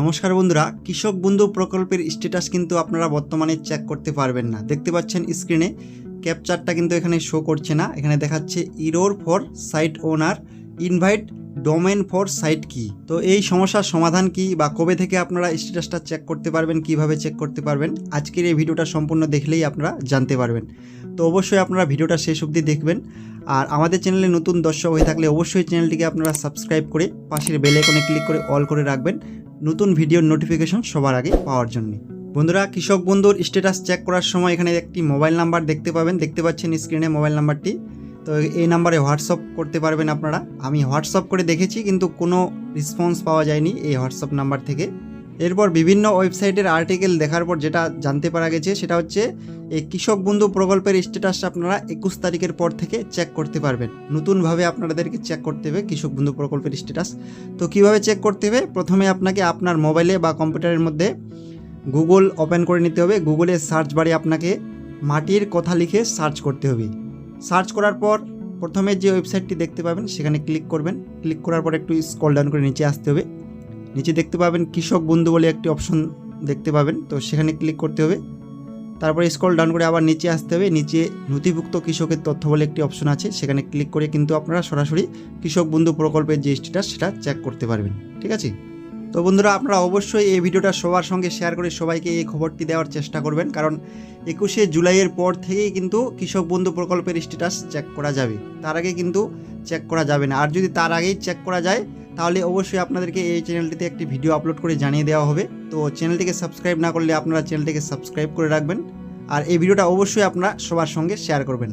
নমস্কার বন্ধুরা, কৃষক বন্ধু প্রকল্পের স্ট্যাটাস কিন্তু আপনারা বর্তমানে চেক করতে পারবেন না। দেখতে পাচ্ছেন স্ক্রিনে ক্যাপচারটা কিন্তু এখানে শো করছে না। এখানে দেখাচ্ছে error for site owner invite domain for site কি তো এই সমস্যার সমাধান কি বা কবে থেকে আপনারা স্ট্যাটাসটা চেক করতে পারবেন, কীভাবে চেক করতে পারবেন, আজকের এই ভিডিওটা সম্পূর্ণ দেখলেই আপনারা জানতে পারবেন। তো অবশ্যই আপনারা ভিডিওটা শেষ অবধি দেখবেন। আর আমাদের চ্যানেলে নতুন দর্শক হয়ে থাকলে অবশ্যই চ্যানেলটিকে আপনারা সাবস্ক্রাইব করে পাশের বেল আইকনে ক্লিক করে অল করে রাখবেন। নতুন ভিডিওর নোটিফিকেশন সবার আগে পাওয়ার জন্য। বন্ধুরা, কৃষক বন্ধুর স্ট্যাটাস চেক করার সময় এখানে একটি মোবাইল নাম্বার দেখতে পাবেন। দেখতে পাচ্ছেন স্ক্রিনে মোবাইল নাম্বারটি তো এই নাম্বারে হোয়াটসঅ্যাপ করতে পারবেন আপনারা। আমি হোয়াটসঅ্যাপ করে দেখেছি, কিন্তু কোনো রেসপন্স পাওয়া যায়নি এই হোয়াটসঅ্যাপ নাম্বার থেকে। এরপর বিভিন্ন ওয়েবসাইটের আর্টিকেল দেখার পর যেটা জানতে পারা গেছে, সেটা হচ্ছে এই কৃষক বন্ধু প্রকল্পের স্ট্যাটাস আপনারা একুশ তারিখের পর থেকে চেক করতে পারবেন। নতুনভাবে আপনাদেরকে চেক করতে হবে কৃষক বন্ধু প্রকল্পের স্ট্যাটাস তো কীভাবে চেক করতে হবে? প্রথমে আপনাকে আপনার মোবাইলে বা কম্পিউটারের মধ্যে গুগল ওপেন করে নিতে হবে। গুগলে সার্চ বারে আপনাকে মাটির কথা লিখে সার্চ করতে হবে। সার্চ করার পর প্রথমে যে ওয়েবসাইটটি দেখতে পাবেন, সেখানে ক্লিক করবেন। ক্লিক করার পর একটু স্কল ডাউন করে নিচে আসতে হবে। নিচে দেখতে পাবেন কৃষক বন্ধু বলে একটি অপশন দেখতে পাবেন। তো সেখানে ক্লিক করতে হবে। তারপরে স্ক্রল ডাউন করে আবার নিচে আসতে হবে। নিচে নথিভুক্ত কৃষকের তথ্য বলে একটি অপশন আছে। সেখানে ক্লিক করে কিন্তু আপনারা সরাসরি কৃষক বন্ধু প্রকল্পের যে স্ট্যাটাস সেটা চেক করতে পারবেন। ঠিক আছে? তো বন্ধুরা, আপনারা অবশ্যই এই ভিডিওটা সবার সঙ্গে শেয়ার করে সবাইকে এই খবরটি দেওয়ার চেষ্টা করবেন। কারণ একুশে জুলাইয়ের পর থেকেই কিন্তু কৃষক বন্ধু প্রকল্পের স্ট্যাটাস চেক করা যাবে। তার আগে কিন্তু চেক করা যাবে না। আর যদি তার আগেই চেক করা যায় তাহলে অবশ্যই আপনাদেরকে এই চ্যানেলটিতে একটি ভিডিও আপলোড করে জানিয়ে দেওয়া হবে। তো চ্যানেলটিকে সাবস্ক্রাইব না করলে আপনারা চ্যানেলটিকে সাবস্ক্রাইব করে রাখবেন। আর এই ভিডিওটা অবশ্যই আপনারা সবার সঙ্গে শেয়ার করবেন।